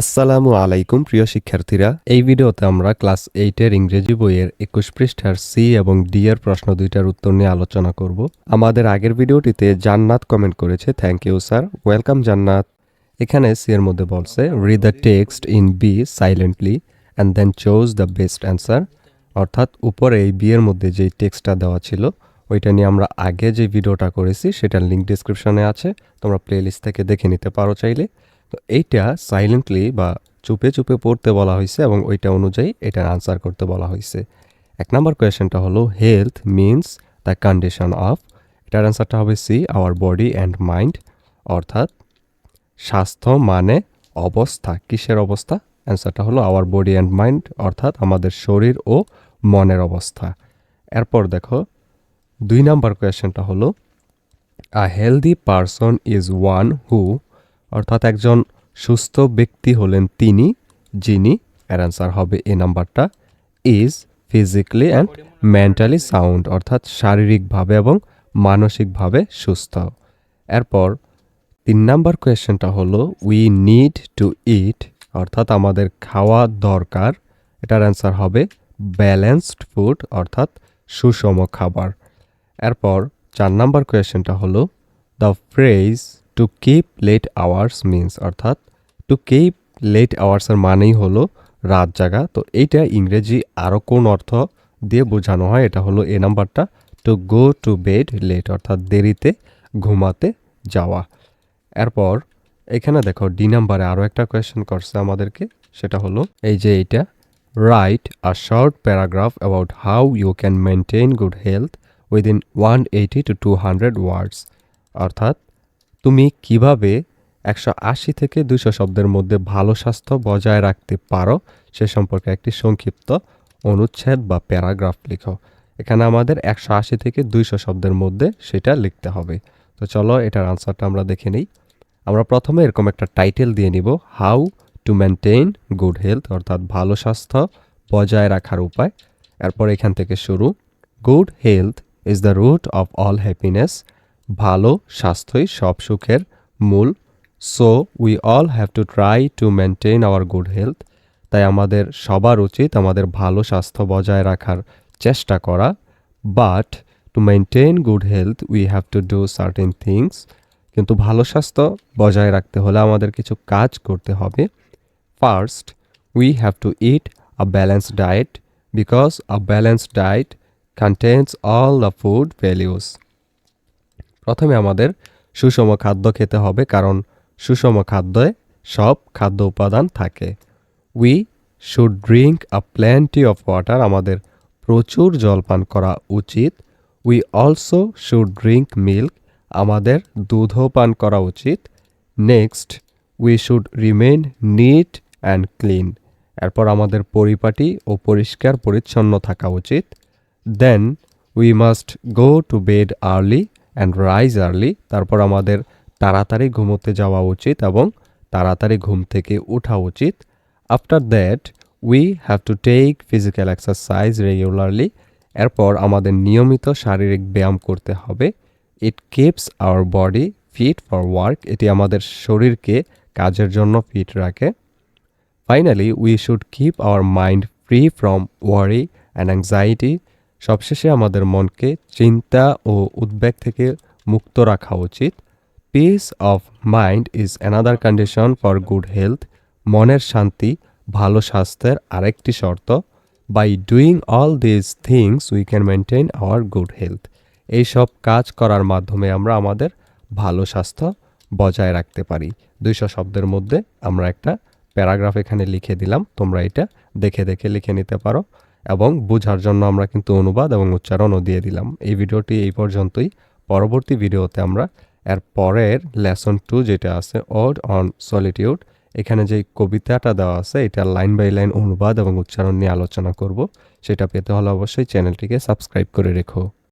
আসসালামু আলাইকুম, প্রিয় শিক্ষার্থীরা। এই ভিডিওতে আমরা ক্লাস এইটের ইংরেজি বইয়ের একুশ পৃষ্ঠার সি এবং ডি এর প্রশ্ন দুইটার উত্তর নিয়ে আলোচনা করব। আমাদের আগের ভিডিওটিতে জান্নাত কমেন্ট করেছে। থ্যাংক ইউ স্যার ওয়েলকাম জান্নাত। এখানে সি এর মধ্যে বলছে read the text in B silently and then choose the best answer অর্থাৎ উপরে এই বি এর মধ্যে যেই টেক্সটটা দেওয়া ছিল, ওইটা নিয়ে আমরা আগে যে ভিডিওটা করেছি, সেটার লিঙ্ক ডিসক্রিপশনে আছে। তোমরা প্লেলিস্ট থেকে দেখে নিতে পারো চাইলে। তো এইটা সাইলেন্টলি বা চুপে চুপে পড়তে বলা হয়েছে এবং ওইটা অনুযায়ী এটার আনসার করতে বলা হয়েছে। এক নম্বর কোয়েশ্চেনটা হলো health means the condition of এটার অ্যান্সারটা হবে C our body and mind অর্থাৎ স্বাস্থ্য মানে অবস্থা, কিসের অবস্থা? অ্যান্সারটা হলো আওয়ার বডি অ্যান্ড মাইন্ড অর্থাৎ আমাদের শরীর ও মনের অবস্থা। এরপর দেখো, দুই নাম্বার কোয়েশ্চেনটা হলো a healthy person is one who অর্থাৎ একজন সুস্থ ব্যক্তি হলেন তিনি, যিনি, এর অ্যান্সার হবে এ নাম্বারটা is physically and mentally sound অর্থাৎ শারীরিকভাবে এবং মানসিকভাবে সুস্থ। এরপর তিন নাম্বার কোয়েশ্চেনটা হলো উই নিড টু ইট অর্থাৎ আমাদের খাওয়া দরকার, এটার অ্যান্সার হবে ব্যালেন্সড ফুড অর্থাৎ সুষম খাবার। এরপর চার নাম্বার কোয়েশ্চেনটা হলো the phrase to keep late hours means অর্থাৎ টু কিপ লেট আওয়ার্সের মানেই হলো রাত জাগা। তো এইটা ইংরেজি আরও কোন অর্থ দিয়ে বোঝানো হয়, এটা হলো এ নাম্বারটা to go to bed late অর্থাৎ দেরিতে ঘুমাতে যাওয়া। এরপর এখানে দেখো ডি নাম্বারে আরও একটা কোয়েশ্চেন করছে আমাদেরকে, সেটা হলো এই যে এইটা write a short paragraph about how you can maintain good health within one eighty to two hundred words অর্থাৎ তুমি কীভাবে একশো আশি থেকে দুশো শব্দের মধ্যে ভালো স্বাস্থ্য বজায় রাখতে পারো সে সম্পর্কে একটি সংক্ষিপ্ত অনুচ্ছেদ বা প্যারাগ্রাফ লিখো। এখানে আমাদের একশো আশি থেকে দুইশো শব্দের মধ্যে সেটা লিখতে হবে। তো চলো এটার আনসারটা আমরা দেখে নিই। আমরা প্রথমে এরকম একটা টাইটেল দিয়ে নিব how to maintain good health অর্থাৎ ভালো স্বাস্থ্য বজায় রাখার উপায়। এরপর এখান থেকে শুরু good health is the root of all happiness ভালো স্বাস্থ্যই সব সুখের মূল। So we all have to try to maintain our good health তাই আমাদের সবার উচিত আমাদের ভালো স্বাস্থ্য বজায় রাখার চেষ্টা করা। But to maintain good health we have to do certain things কিন্তু ভালো স্বাস্থ্য বজায় রাখতে হলে আমাদের কিছু কাজ করতে হবে। First we have to eat a balance diet because a balance diet contains all the food values প্রথমে আমাদের সুষম খাদ্য খেতে হবে, কারণ সুষম খাদ্যে সব খাদ্য উপাদান থাকে। We should drink a plenty of water আমাদের প্রচুর জল পান করা উচিত। We also should drink milk আমাদের দুধও পান করা উচিত। Next we should remain neat and clean এরপর আমাদের পরিপাটি ও পরিষ্কার পরিচ্ছন্ন থাকা উচিত। Then we must go to bed early and rise early তারপর আমাদের তাড়াতাড়ি ঘুমোতে যাওয়া উচিত এবং তাড়াতাড়ি ঘুম থেকে ওঠা উচিত। After that we have to take physical exercise regularly এরপর আমাদের নিয়মিত শারীরিক ব্যায়াম করতে হবে। It keeps our body fit for work এটি আমাদের শরীরকে কাজের জন্য ফিট রাখে। Finally we should keep our mind free from worry and anxiety সবশেষে আমাদের মনকে চিন্তা ও উদ্বেগ থেকে মুক্ত রাখা উচিত। Peace of mind is another condition for good health মনের শান্তি, ভালো স্বাস্থ্যের আরেকটি শর্ত। By doing all this things we can maintain our good health এইসব কাজ করার মাধ্যমে আমরা আমাদের ভালো স্বাস্থ্য বজায় রাখতে পারি। দুইশো শব্দের মধ্যে আমরা একটা প্যারাগ্রাফ এখানে লিখে দিলাম। তোমরা এটা দেখে দেখে লিখে নিতে পারো। এবং বোঝার জন্য আমরা কিন্তু অনুবাদ এবং উচ্চারণও দিয়ে দিলাম। এই ভিডিওটি এই পর্যন্তই। পরবর্তী ভিডিওতে আমরা এর পরের লেসন টু যেটা আছে অড অন সলিটিউড এখানে যে কবিতাটা দেওয়া আছে, এটা লাইন বাই লাইন অনুবাদ এবং উচ্চারণ নিয়ে আলোচনা করব। সেটা পেতে হলে অবশ্যই চ্যানেলটিকে সাবস্ক্রাইব করে রেখো।